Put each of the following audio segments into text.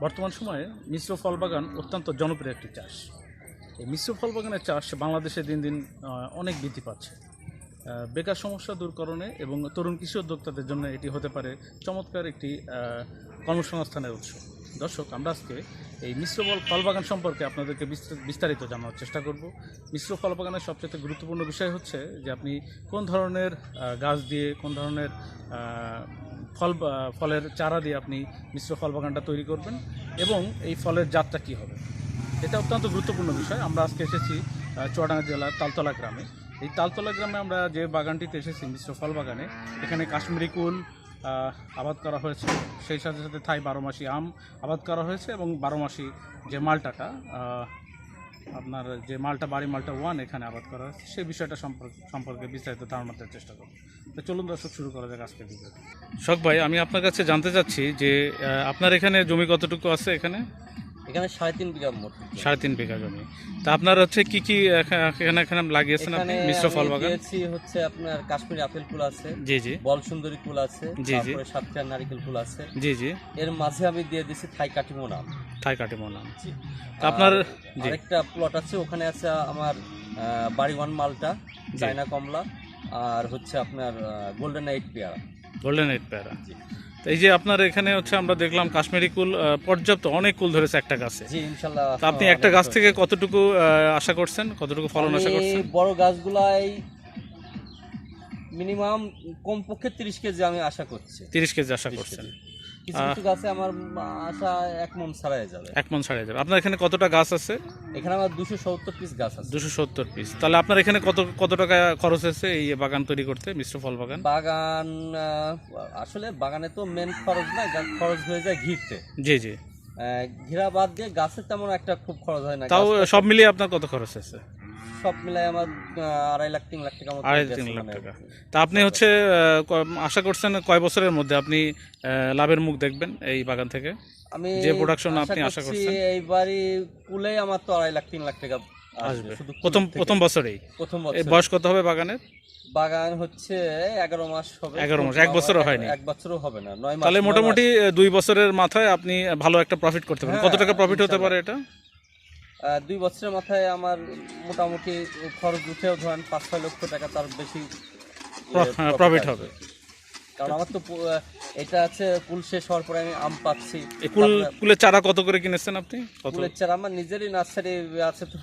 বর্তমান সময়ে মিশ্র ফল বাগান অত্যন্ত জনপ্রিয় একটি চাষ। এই মিশ্র ফল বাগানের চাষ বাংলাদেশে দিন দিন অনেক বৃদ্ধি পাচ্ছে। বেকার সমস্যা দূরকরণে এবং তরুণ কৃষি উদ্যোক্তাদের জন্য এটি হতে পারে চমৎকার একটি কর্মসংস্থানের উৎস। দর্শক, আমরা আজকে এই মিশ্র ফল বাগান সম্পর্কে আপনাদেরকে বিস্তার- বিস্তারিত জানার চেষ্টা করব। মিশ্র ফল বাগানের সবচেয়ে গুরুত্বপূর্ণ বিষয় হচ্ছে যে আপনি কোন ধরনের গাছ দিয়ে কোন ধরনের ফল ফলের চারা দিয়ে আপনি মিশ্র ফল বাগানটা তৈরি করবেন এবং এই ফলের জাতটা কী হবে? এটা অত্যন্ত গুরুত্বপূর্ণ বিষয়। আমরা আজকে এসেছি চুয়াডাঙ্গা জেলার তালতলা গ্রামে। এই তালতলা গ্রামে আমরা যে বাগানটিতে এসেছি, মিশ্র ফল বাগানে, এখানে কাশ্মীরি কুল আবাদ করা হয়েছে। সেই সাথে সাথে থাই বারো মাসি আম আবাদ করা হয়েছে এবং বারো মাসি যে মালটাটা আপনার যে মালটা বাড়ি মালটা ওয়ান এখানে আবাদ করা হয়েছে সেই বিষয়টা সম্পর্কে সম্পর্কে বিস্তারিত ধারণা দেওয়ার চেষ্টা করব। তো চলুন দর্শক শুরু করা যাক আজকের ভিডিও শখ ভাই আমি আপনার কাছে জানতে চাচ্ছি যে আপনার এখানে জমি কতটুকু আছে এখানে? এখানে সাড়ে তিন বিঘা মোট। সাড়ে তিন বিঘা জমি। তা আপনার হচ্ছে কি কি এখানে এখানে লাগিয়েছেন আপনি? মিশ্র ফল বাগান? দিয়েছি হচ্ছে আপনার কাশ্মীরি আপেল ফুল আছে জি জি। বল সুন্দরী ফুল আছে জি, জি। তারপরে সাতটা নারিকেল ফুল আছে। জি জি। এর মাঝে আমি দিয়ে দিয়েছি থাই কাটিমো নাম থাই কাটিমো নাম আপনার আরেকটা প্লট আছে ওখানে আছে আমার আহ, বাড়ি ওয়ান মালটা চায়না কমলা আর হচ্ছে আপনার গোল্ডেন এইট পেয়ারা। গোল্ডেন এইট প্যারা। এই যে আপনার এখানে হচ্ছে আমরা দেখলাম কাশ্মীরি কুল পর্যাপ্ত অনেক কুল ধরেছে একটা গাছে। জি আপনি একটা গাছ থেকে কতটুকু আশা করছেন? কতটুকু ফলন আশা করছেন? বড় গাছগুলাই মিনিমাম কমপক্ষে তিরিশ কেজি আমি আশা করছি। তিরিশ কেজি আশা করছেন। কিছু কিছু গাছে আমার আশা এক মন ছাড়াই যাবে। এক মন ছাড়িয়ে যাবে। আপনার এখানে কতটা গাছ আছে? এখানে আমার দুশো সত্তর পিস গাছ আছে। দুশো সত্তর পিস তাহলে আপনার এখানে কত কত টাকা খরচ হয়েছে এই বাগান তৈরি করতে মিশ্র ফল বাগান? বাগান আসলে বাগানে তো মেন খরচ না খরচ হয়ে যায় ঘিরতে। জি জি। ঘেরা বাদ দিয়ে গাছের তেমন একটা খুব খরচ হয় না তাও সব মিলিয়ে আপনার কত খরচ হয়েছে? সব মিলাই আমার আড়াই লাখ তিন লাখ টাকা আড়াই তিন লাখ মানে। টাকা। তা আপনি হচ্ছে আশা করছেন কয় বছরের মধ্যে আপনি লাভের মুখ দেখবেন এই বাগান থেকে? আমি যে production আপনি আশা কুলেই আমার তো আড়াই লাখ তিন লাখ টাকা আসবে। প্রথম প্রথম বছরেই? প্রথম বয়স কত হবে বাগানের বাগান হচ্ছে এগারো মাস হবে। 11 মাস, এক বছরও হয়নি। এক বছরও হবে না নয় তাহলে মোটামুটি দুই বছরের মাথায় আপনি ভালো একটা প্রফিট করতে পারেন। কত হ্যাঁ, টাকা প্রফিট হতে পারে এটা? দুই বছরের মাথায় আমার মোটামুটি খরচ উঠেও ধরেন পাঁচ ছয় লক্ষ টাকা তার বেশি প্র- হ্যাঁ, হবে। কারণ আমার তো এটা আছে কুল শেষ হওয়ার পরে আমি আম পাচ্ছি। কুল কুলের চারা কত করে কিনেছেন আপনি? কুলের চারা আমার নিজেরই নার্সারি আছে তো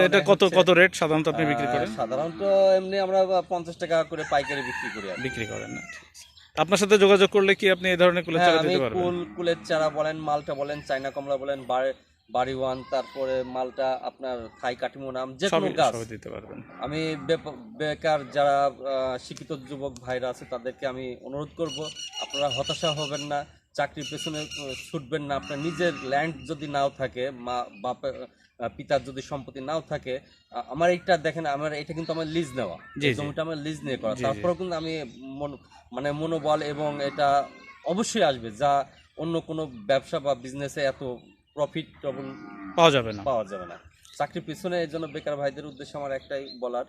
এটা কত কত রেট সাধারণত আপনি বিক্রি করেন? সাধারণত এমনি আমরা পঞ্চাশ টাকা করে পাইকারি বিক্রি করি বিক্রি করেন না আপনার সাথে যোগাযোগ করলে কি আপনি এই ধরনের কুলের হ্যাঁ চারা দিতে পারবেন? কুল কুলের চারা বলেন মালটা বলেন চাইনা কমলা বলেন বাড়ি বাড়ি ওয়ান তারপরে মালটা আপনার থাই কাটিমো নাম যে কোনো গাছ। দিতে পারবেন। আমি বেকার যারা শিক্ষিত যুবক ভাইরা আছে তাদেরকে আমি অনুরোধ করব আপনারা হতাশা হবেন না চাকরির পেছনে ছুটবেন না। আপনার নিজের ল্যান্ড যদি নাও থাকে মা বাপে পিতার যদি সম্পত্তি নাও থাকে আমার এইটা দেখেন আমার এটা কিন্তু আমার লিজ নেওয়া। জমিটা আমার লিজ নিয়ে করা। তারপরেও কিন্তু আমি মন মানে মনোবল এবং এটা অবশ্যই আসবে। যা অন্য কোনো ব্যবসা বা বিজনেসে এত প্রফিটেবল পাওয়া যাবে না। পাওয়া যাবে না। চাকরির পিছনে এর জন্য বেকার ভাইদের উদ্দেশ্যে আমার একটাই বলার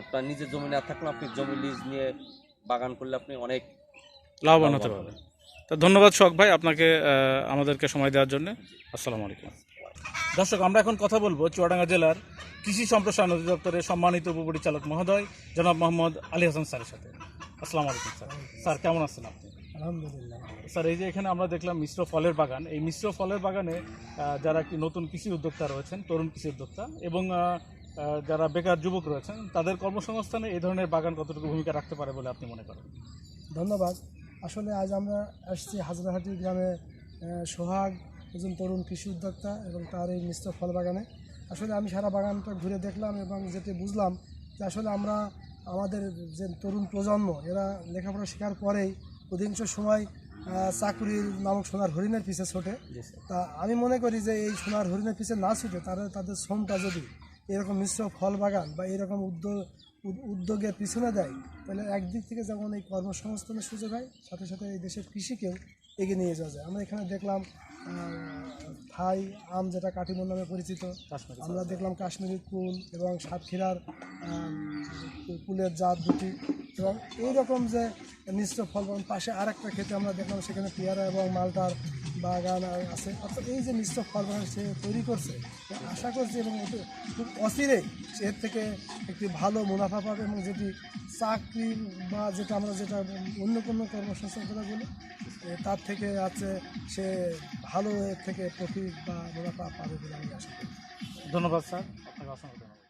আপনার নিজের জমি না থাকলে আপনি জমি লিজ নিয়ে বাগান করলে আপনি অনেক লাভবান হতে পারবেন। তো ধন্যবাদ শখ ভাই আপনাকে আমাদেরকে সময় দেওয়ার জন্য। আসসালামু আলাইকুম। দর্শক আমরা এখন কথা বলব চুয়াডাঙ্গা জেলার কৃষি সম্প্রসারণ অধিদপ্তরের সম্মানিত উপপরিচালক মহোদয় জনাব মোহাম্মদ আলী হাসান স্যারের সাথে। আসসালামু আলাইকুম স্যার। স্যার কেমন আছেন আপনি? আলহামদুলিল্লাহ। স্যার, এই যে এখানে আমরা দেখলাম মিশ্র ফলের বাগান। এই মিশ্র ফলের বাগানে যারা কি নতুন কৃষি উদ্যোক্তা রয়েছেন, তরুণ কৃষি উদ্যোক্তা, এবং যারা বেকার যুবক রয়েছেন, তাদের কর্মসংস্থানে এই ধরনের বাগান কতটুকু ভূমিকা রাখতে পারে বলে আপনি মনে করেন? ধন্যবাদ। আসলে আজ আমরা আসছি হাজরাহাটি গ্রামে সোহাগ একজন তরুণ কৃষি উদ্যোক্তা এবং তার এই মিশ্র ফল বাগানে। আসলে আমি সারা বাগানটা ঘুরে দেখলাম এবং যেটি বুঝলাম যে আসলে আমরা আমাদের যে তরুণ প্রজন্ম, এরা লেখাপড়া শেখার পরেই অধিকাংশ সময় চাকুরির নামক সোনার হরিণের পিছে ছোটে। তা আমি মনে করি যে এই সোনার হরিণের পিছে না ছুটে তারা তাদের শ্রমটা যদি এরকম মিশ্র ফল বাগান বা এরকম উদ্যোগ উদ্যোগের পিছনে দেয় তাহলে একদিক থেকে যেমন এই কর্মসংস্থানের সুযোগ হয় সাথে সাথে এই দেশের কৃষিকেও এগিয়ে নিয়ে যাওয়া যায়। আমরা এখানে দেখলাম থাই আম যেটা কাটিমন নামে পরিচিত। আমরা দেখলাম কাশ্মীরি কুল এবং সাতক্ষীরার কুলের জাত দুটি। এবং এই রকম যে মিশ্র ফল পাশে আর একটা ক্ষেত্রে আমরা দেখলাম, সেখানে পেয়ারা এবং মালটার বাগান আছে। অর্থাৎ এই যে মিশ্র ফল সে তৈরি করছে আশা করছি এবং খুব অচিরে এর থেকে একটি ভালো মুনাফা পাবে এবং যেটি চাকরি বা যেটা আমরা যেটা অন্য কোনো কর্মসংস্থান কথা বলি তার থেকে আছে সে ভালো এর থেকে প্রফিট বা মুনাফা পাবে বলে আমি আশা করি। ধন্যবাদ, স্যার। আপনাকে অসংখ্য ধন্যবাদ।